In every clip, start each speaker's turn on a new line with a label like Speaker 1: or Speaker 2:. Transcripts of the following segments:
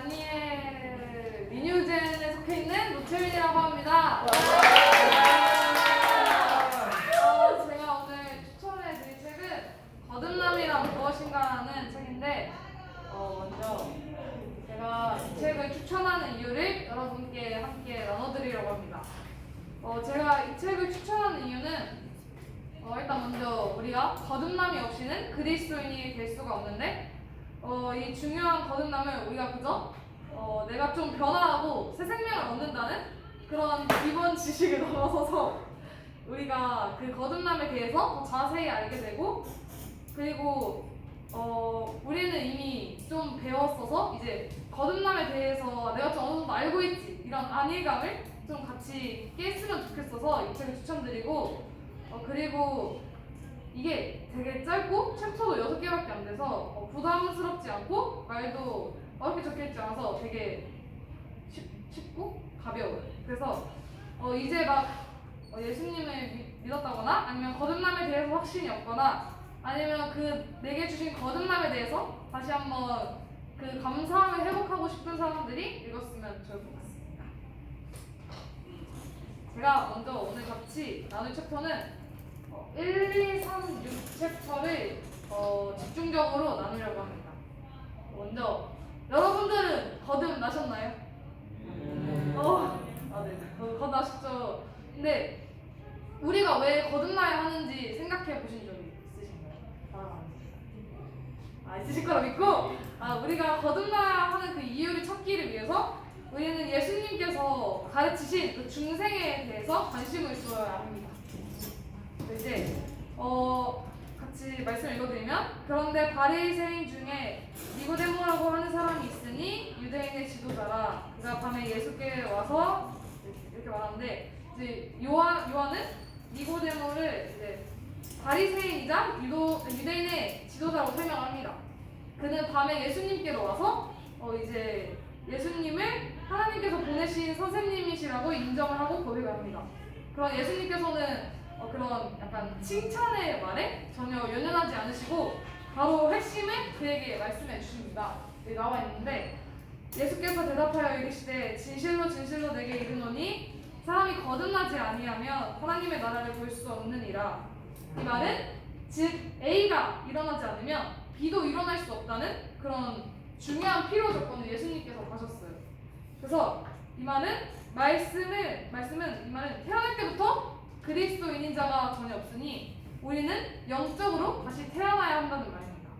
Speaker 1: 다니엘 리뉴젠에 속해 있는 노채민이라고 합니다. 어, 제가 오늘 추천해 드릴 책은 거듭남이란 무엇인가 하는 책인데 어, 먼저 제가 이 책을 추천하는 이유를 여러분께 함께 나눠드리려고 합니다. 어, 제가 이 책을 추천하는 이유는 어, 일단 먼저 우리가 거듭남이 없이는 그리스도인이 될 수가 없는데 어, 이 중요한 거듭남을 우리가 그저 어, 내가 좀 변화하고 새 생명을 얻는다는 그런 기본 지식을 넘어서서 우리가 그 거듭남에 대해서 더 자세히 알게 되고 그리고 어, 우리는 이미 좀 배웠어서 이제 거듭남에 대해서 내가 좀 어느 정도 알고 있지 이런 안일감을 좀 같이 깼으면 좋겠어서 이 책을 추천드리고 어, 그리고 이게 되게 짧고 챕터도 6개밖에 안 돼서 어, 부담스럽지 않고 말도 어렵게 적혀 있지 않아서 되게 쉽, 쉽고 가벼워요. 그래서 어, 이제 막 어, 예수님을 믿- 믿었다거나 아니면 거듭남에 대해서 확신이 없거나 아니면 그 내게 주신 거듭남에 대해서 다시 한번 그 감사함을 회복하고 싶은 사람들이 읽었으면 좋을 것 같습니다. 제가 먼저 오늘 같이 나눌 챕터는 어, 1, 2, 3, 6 챕터를 어, 집중적으로 나누려고 합니다. 먼저 여러분들은 거듭나셨나요? 어, 아, 네. 거- 거듭나셨죠. 근데 우리가 왜 거듭나야 하는지 생각해 보신 적이 있으신가요? 아, 아 있으실 거라 믿고 아, 우리가 거듭나야 하는 그 이유를 찾기를 위해서 우리는 예수님께서 가르치신 그 중생에 대해서 관심을 두어야 합니다. 네, 이제 어 같이 말씀 읽어드리면 그런데 바리새인 중에 니고데모라고 하는 사람이 있으니 유대인의 지도자라 그가 밤에 예수께 와서 이렇게 말하는데 이제 요한 요한은 니고데모를 이제 바리새인이자 유도 유대인의 지도자로 설명합니다. 그는 밤에 예수님께로 와서 어 이제 예수님을 하나님께서 보내신 선생님이시라고 인정을 하고 고백을 합니다. 그런 예수님께서는 어, 그런 약간 칭찬의 말에 전혀 연연하지 않으시고 바로 핵심을 그에게 말씀해 주십니다. 여기 나와 있는데 예수께서 대답하여 이르시되 진실로 진실로 내게 이르노니 사람이 거듭나지 아니하면 하나님의 나라를 볼 수 없느니라. 이 말은 즉 A가 일어나지 않으면 B도 일어날 수 없다는 그런 중요한 필요 조건을 예수님께서 하셨어요. 그래서 이 말은 말씀을 말씀은 이 말은 태어날 때부터 그리스도인인 자가 전혀 없으니 우리는 영적으로 다시 태어나야 한다는 말입니다.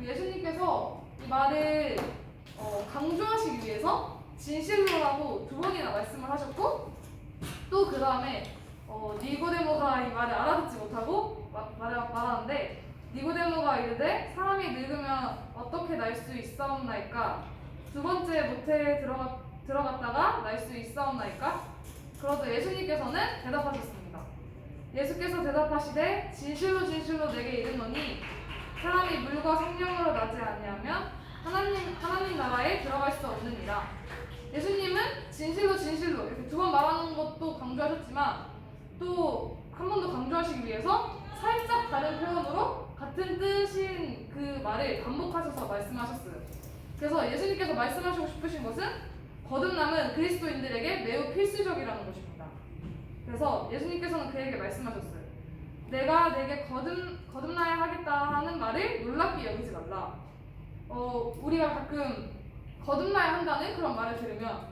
Speaker 1: 예수님께서 이 말을 어, 강조하시기 위해서 진실로라고 두 번이나 말씀을 하셨고 또 그 다음에 어, 니고데모가 이 말을 알아듣지 못하고 마- 말을 말하는데 니고데모가 이르되 사람이 늙으면 어떻게 날 수 있사옵나이까 두 번째 모태에 들어가, 들어갔다가 날 수 있사옵나이까 그러자 예수님께서는 대답하셨습니다. 예수께서 대답하시되 진실로 진실로 내게 이르노니 사람이 물과 성령으로 나지 아니하면 하나님 하나님 나라에 들어갈 수 없느니라. 예수님은 진실로 진실로 이렇게 두 번 말하는 것도 강조하셨지만 또 한 번 더 강조하시기 위해서 살짝 다른 표현으로 같은 뜻인 그 말을 반복하셔서 말씀하셨어요. 그래서 예수님께서 말씀하시고 싶으신 것은 거듭남은 그리스도인들에게 매우 필수적이라는 것입니다. 그래서 예수님께서는 그에게 말씀하셨어요. 내가 내게 거듭, 거듭나야 하겠다 하는 말을 놀랍게 여기지 말라. 어, 우리가 가끔 거듭나야 한다는 그런 말을 들으면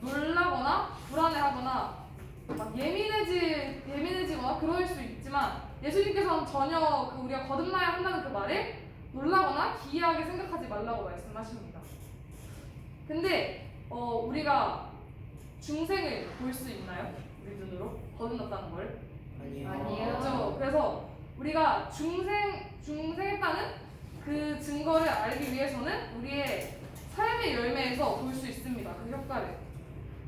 Speaker 1: 놀라거나 불안해하거나 막 예민해지, 예민해지거나 그럴 수 있지만 예수님께서는 전혀 그 우리가 거듭나야 한다는 그 말에 놀라거나 기이하게 생각하지 말라고 말씀하십니다. 근데 어, 우리가 중생을 볼 수 있나요? 우리 눈으로 거듭났다는 걸?
Speaker 2: 아니요.
Speaker 1: 그렇죠. 그래서 우리가 중생 중생했다는 그 증거를 알기 위해서는 우리의 삶의 열매에서 볼 수 있습니다. 그 효과를.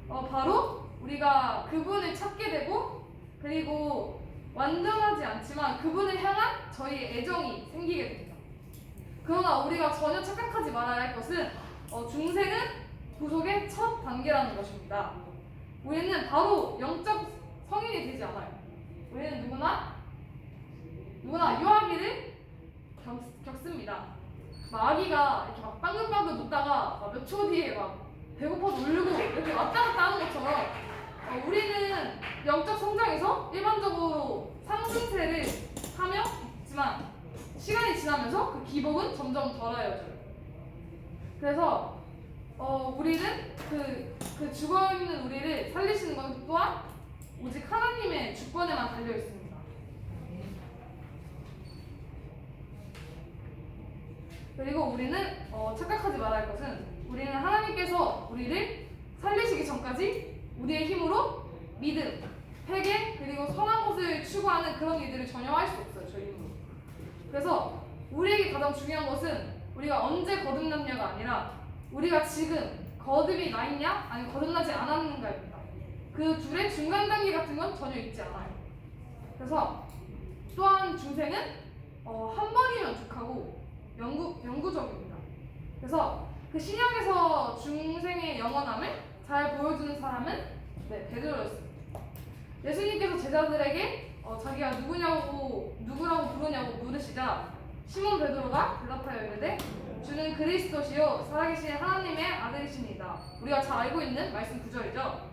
Speaker 1: 어, 바로 우리가 그분을 찾게 되고 그리고 완전하지 않지만 그분을 향한 저희의 애정이 생기게 됩니다. 그러나 우리가 전혀 착각하지 말아야 할 것은 어, 중생은 구속의 첫 단계라는 것입니다. 우리는 바로 영적 성인이 되지 않아요. 우리는 누구나 누구나 유아기를 겪, 겪습니다. 막 아기가 이렇게 막 빵긋빵긋 웃다가 몇 초 뒤에 막 배고파서 울고 이렇게 왔다 갔다 하는 것처럼 어, 우리는 영적 성장에서 일반적으로 상승세를 하며 있지만 시간이 지나면서 그 기복은 점점 덜하여져요. 그래서 어, 우리는 그, 그 죽어 있는 우리를 살리시는 것 또한 오직 하나님의 주권에만 달려 있습니다. 그리고 우리는 어, 착각하지 말아야 할 것은 우리는 하나님께서 우리를 살리시기 전까지 우리의 힘으로 믿음, 회개 그리고 선한 것을 추구하는 그런 일들을 전혀 할 수 없어요 저희 힘으로. 그래서 우리에게 가장 중요한 것은 우리가 언제 거듭났냐가 아니라 우리가 지금 거듭이 나 있냐 아니면 거듭나지 않았는가입니다. 그 둘의 중간 단계 같은 건 전혀 있지 않아요. 그래서 또한 중생은 어, 한 번이면 족하고 영구, 영구적입니다. 그래서 그 신약에서 중생의 영원함을 잘 보여주는 사람은 네, 베드로였습니다. 예수님께서 제자들에게 어, 자기가 누구냐고 누구라고 부르냐고 물으시자 시몬 베드로가 대답하여 이르되 주는 그리스도시요 살아계신 하나님의 아들이십니다. 우리가 잘 알고 있는 말씀 구절이죠.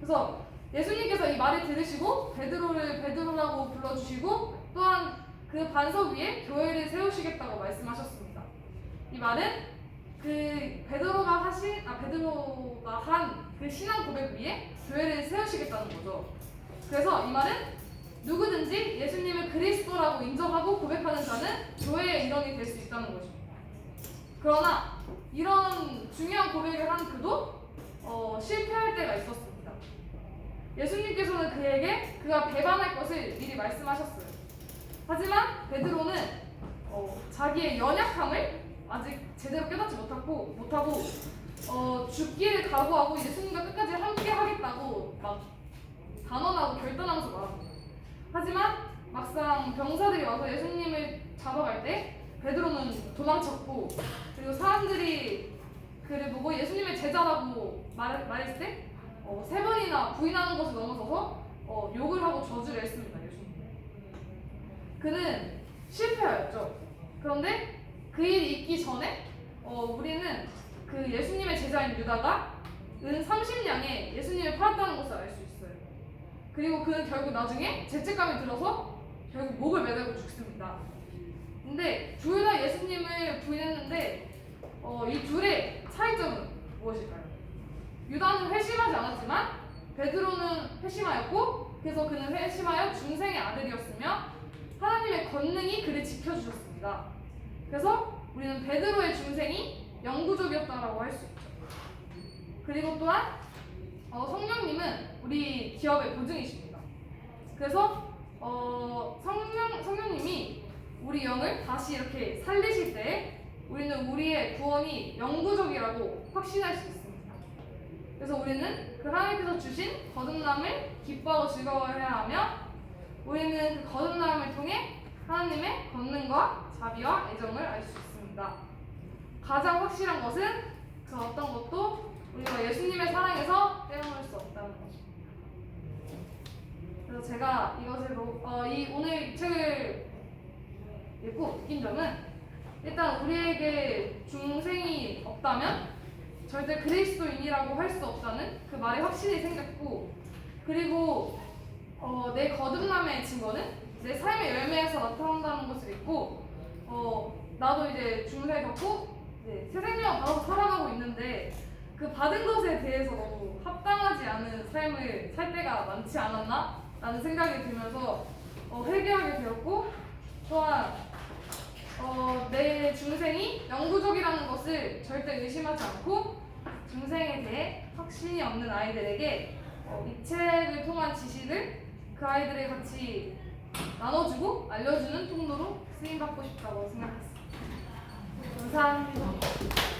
Speaker 1: 그래서 예수님께서 이 말을 들으시고 베드로를 베드로라고 불러주시고 또한 그 반석 위에 교회를 세우시겠다고 말씀하셨습니다. 이 말은 그 베드로가 하신 아 베드로가 한 그 신앙 고백 위에 교회를 세우시겠다는 거죠. 그래서 이 말은 누구든지 예수님을 그리스도라고 인정하고 고백하는 자는 교회의 일원이 될 수 있다는 것입니다. 그러나 이런 중요한 고백을 한 그도 어, 실패할 때가 있었습니다. 예수님께서는 그에게 그가 배반할 것을 미리 말씀하셨어요. 하지만 베드로는 어, 자기의 연약함을 아직 제대로 깨닫지 못하고 못하고 어, 죽기를 각오하고 예수님과 끝까지 함께 하겠다고 막 단언하고 결단하면서 말합니다. 하지만 막상 병사들이 와서 예수님을 잡아갈 때 베드로는 도망쳤고 그리고 사람들이 그를 보고 예수님의 제자라고 말, 말했을 때 어, 세 번이나 부인하는 것을 넘어서서 어, 욕을 하고 저주를 했습니다. 예수님. 그는 실패하였죠. 그런데 그 일이 있기 전에 어, 우리는 그 예수님의 제자인 유다가 은 30냥에 예수님을 팔았다는 것을 알 수 있어요. 그리고 그는 결국 나중에 죄책감이 들어서 결국 목을 매달고 죽습니다. 근데 둘다 예수님을 부인했는데 어, 이 둘의 차이점은 무엇일까요? 유다는 회심하지 않았지만 베드로는 회심하였고 그래서 그는 회심하여 중생의 아들이었으며 하나님의 권능이 그를 지켜주셨습니다. 그래서 우리는 베드로의 중생이 영구적이었다라고 할 수 있죠. 그리고 또한 어, 성령님은 우리 기업의 보증이십니다. 그래서 어, 성령 성령님이 우리 영을 다시 이렇게 살리실 때 우리는 우리의 구원이 영구적이라고 확신할 수 있습니다. 그래서 우리는 그 하나님께서 주신 거듭남을 기뻐하고 즐거워해야 하며 우리는 그 거듭남을 통해 하나님의 권능과 자비와 애정을 알 수 있습니다. 가장 확실한 것은 그 어떤 것도 우리가 예수님의 사랑에서 떼어놓을 수 없다는 것입니다. 그래서 제가 이것을 보- 어, 이 오늘 이 책을 읽고 느낀 점은 일단 우리에게 중생이 없다면 절대 그리스도인이라고 할 수 없다는 그 말이 확실히 생겼고 그리고 어, 내 거듭남의 증거는 내 삶의 열매에서 나타난다는 것을 믿고 어, 나도 이제 중세 겪고 새 생명을 받아서 살아가고 있는데 그 받은 것에 대해서 너무 합당하지 않은 삶을 살 때가 많지 않았나? 라는 생각이 들면서 어, 회개하게 되었고 또한 어, 내 중생이 영구적이라는 것을 절대 의심하지 않고 중생에 대해 확신이 없는 아이들에게 어, 이 책을 통한 지식을 그 아이들에 같이 나눠주고 알려주는 통로로 쓰임받고 싶다고 생각했습니다. 감사합니다.